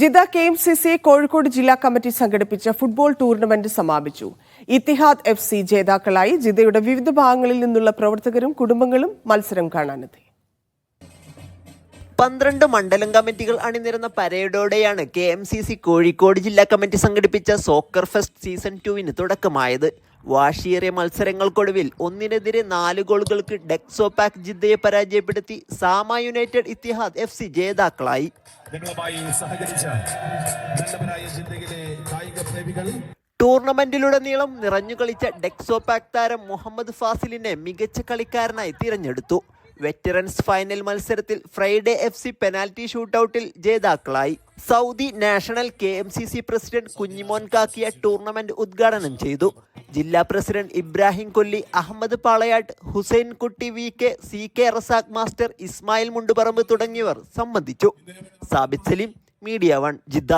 Jeddah K M C C Kozhikode ജില്ലാ committee സംഘടിപ്പിച്ച football tournament സമാപിച്ചു. ഇത്തിഹാദ് എഫ് സി ജേതാക്കളായി ജിദ്ദയുടെ വിവിധ ഭാഗങ്ങളിൽ നിന്നുള്ള പ്രവർത്തകരും കുടുംബങ്ങളും മത്സരം കാണാനെത്തി. പന്ത്രണ്ട് മണ്ഡലം കമ്മിറ്റികൾ അണിനിരുന്ന പരേഡോടെയാണ് K M C C Kozhikode ജില്ലാ കമ്മിറ്റി സംഘടിപ്പിച്ച സോക്കർ ഫെസ്റ്റ് സീസൺ ടുവിന് തുടക്കമായത്. വാശിയേറിയ മത്സരങ്ങൾക്കൊടുവിൽ ഒന്നിനെതിരെ നാല് ഗോളുകൾക്ക് ഡെക്സോ പാക് ജിദ്ദയെ പരാജയപ്പെടുത്തി Sama united Ittihad F C ജേതാക്കളായി. ടൂർണമെന്റിലുടനീളം നിറഞ്ഞു കളിച്ച ഡെക്സോ പാക് താരം മുഹമ്മദ് ഫാസിലിനെ മികച്ച കളിക്കാരനായി തിരഞ്ഞെടുത്തു. വെറ്ററൻസ് ഫൈനൽ മത്സരത്തിൽ ഫ്രൈഡേ എഫ് സി പെനാൽറ്റി ഷൂട്ടൌട്ടിൽ ജേതാക്കളായി. Saudi national K M C C president Kunhimon Kakkiya tournament ഉദ്ഘാടനം ചെയ്തു. ജില്ലാ പ്രസിഡന്റ് ഇബ്രാഹിം കൊല്ലി Ahmed Palayat Hussain Kutty V K C K Razak master Ismail Mundupparamba തുടങ്ങിയവർ സംബന്ധിച്ചു. Sabith Saleem media one Jeddah.